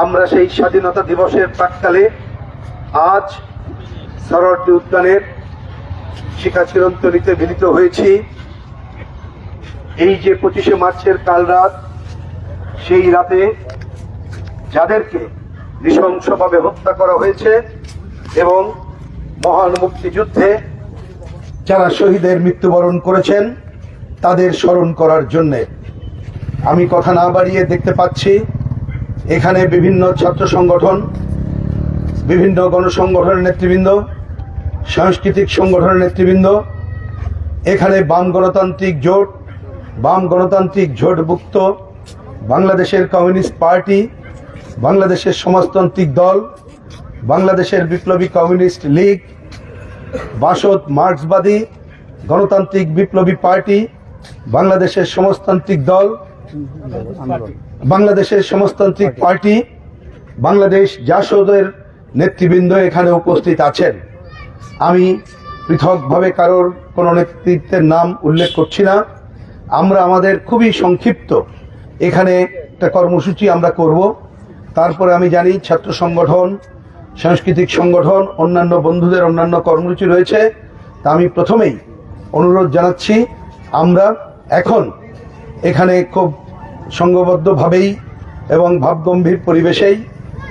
আমরা সেই স্বাধীনতা দিবসের প্রাককালে আজ সরোয়ার্দী উদ্যানের শিখা চিরন্তনীতে মিলিত হয়েছি। এই যে পঁচিশে মার্চের কাল রাত সেই রাতে যাদেরকে নৃশংসভাবে হত্যা করা হয়েছে এবং মহান মুক্তিযুদ্ধে যারা শহীদের মৃত্যুবরণ করেছেন, তাদের স্মরণ করার জন্যে। আমি কথা না বাড়িয়ে দেখতে পাচ্ছি এখানে বিভিন্ন ছাত্র সংগঠন, বিভিন্ন গণসংগঠনের নেতৃবৃন্দ, সাংস্কৃতিক সংগঠনের নেতৃবৃন্দ, এখানে বাম গণতান্ত্রিক জোট, বাম গণতান্ত্রিক জোটভুক্ত বাংলাদেশের কমিউনিস্ট পার্টি, বাংলাদেশের সমাজতান্ত্রিক দল, বাংলাদেশের বিপ্লবী কমিউনিস্ট লীগ, বাসদ মার্ক্সবাদী গণতান্ত্রিক বিপ্লবী পার্টি, বাংলাদেশের সমাজতান্ত্রিক দল বাংলাদেশের সমাজতান্ত্রিক পার্টি বাংলাদেশ জাসদের নেতৃবৃন্দ এখানে উপস্থিত আছেন। আমি পৃথকভাবে কারোর কোনো নেতৃত্বের নাম উল্লেখ করছি না। আমরা আমাদের খুবই সংক্ষিপ্ত এখানে একটা কর্মসূচি আমরা করব। তারপরে আমি জানি ছাত্র সংগঠন, সাংস্কৃতিক সংগঠন, অন্যান্য বন্ধুদের অন্যান্য কর্মসূচি রয়েছে। তা আমি প্রথমেই অনুরোধ জানাচ্ছি, আমরা এখন এখানে খুব সংঘবদ্ধভাবেই এবং ভাবগম্ভীর পরিবেশেই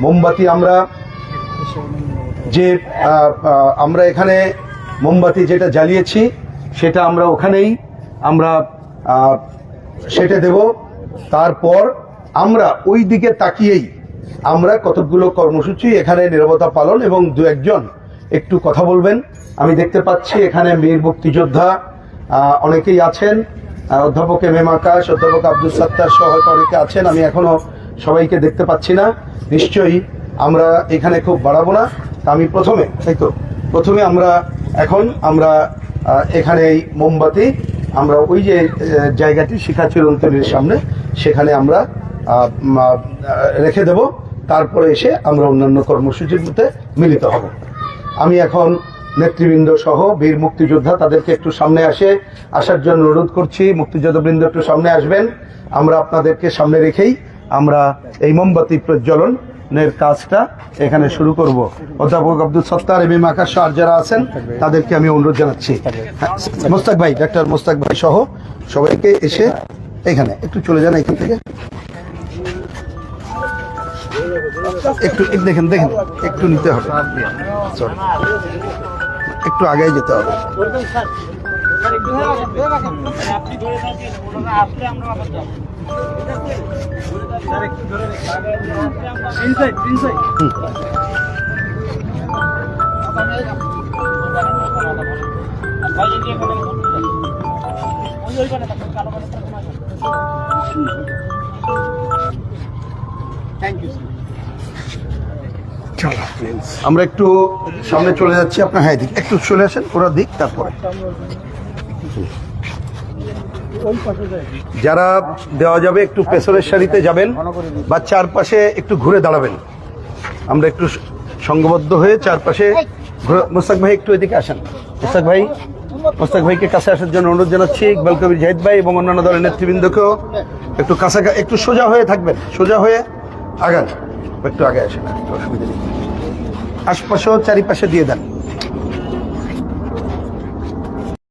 মোমবাতি আমরা যে আমরা এখানে মোমবাতি যেটা জ্বালিয়েছি, সেটা আমরা ওখানেই আমরা সেটা দেব। তারপর আমরা ওই দিকে তাকিয়েই আমরা কতকগুলো কর্মসূচি এখানে নিরবতা পালন এবং দু একজন একটু কথা বলবেন। আমি দেখতে পাচ্ছি এখানে বীর মুক্তিযোদ্ধা অনেকেই আছেন। অধ্যাপক এম এম আকাশ, অধ্যাপক আব্দুল সত্তার সহ অনেকে আছেন। আমি এখনও সবাইকে দেখতে পাচ্ছি না। নিশ্চয়ই আমরা এখানে খুব বাড়াবো না। আমি প্রথমে তাই তো, প্রথমে আমরা এখন আমরা এখানে এই মোমবাতি, আমরা ওই যে জায়গাটি শিখা চিরন্তনীর সামনে, সেখানে আমরা রেখে দেব। তারপরে এসে আমরা অন্যান্য কর্মসূচির মধ্যে মিলিত হব। আমি এখন নেতৃবৃন্দ সহ বীর মুক্তিযোদ্ধা তাদেরকে একটু সামনে আসে। আসার জন্য অনুরোধ করছি মুক্তিযোদ্ধাবৃন্দ একটু সামনে আসবেন। আমরা আপনাদেরকে সামনে রেখেই আমরা এই মোমবাতি প্রজ্বলনের কাজটা এখানে শুরু করব। অধ্যাপক আব্দুল সত্তার এম আকাশ আর যারা আছেন তাদেরকে আমি অনুরোধ জানাচ্ছি। হ্যাঁ, মোস্তাক ভাই ডাক্তার মোস্তাক ভাই সহ সবাইকে এসে এখানে একটু চলে যান এখান থেকে। একটু দেখেন দেখেন একটু নিতে হবে. একটু আগে যেতে হবে। আপনি ধরে থাকেন ওনারা আসলে আমরা আবার যাব স্যার ইউ আমরা একটু সামনে চলে যাচ্ছি, আপনার হ্যাঁ দিক একটু চলে আসেন, ওরা দিক, তারপরে। যারা দেওয়া যাবে একটু পেছনের সারিতে যাবেন বা চারপাশে একটু ঘুরে দাঁড়াবেন। আমরা একটু সংঘবদ্ধ হয়ে চারপাশে মোস্তাক ভাই একটু এদিকে আসেন। মোস্তাক ভাই, মোস্তাক ভাইকে কাছে আসার জন্য অনুরোধ জানাচ্ছি, ইকবাল কবির জাহিদ ভাই এবং অন্যান্য দলের নেতৃবৃন্দকেও একটু কাছে একটু সোজা হয়ে থাকবেন, সোজা হয়ে আগান। একটু আগে আসেন অসুবিধা নেই। আশপাশেও চারিপাশে দিয়ে দেন।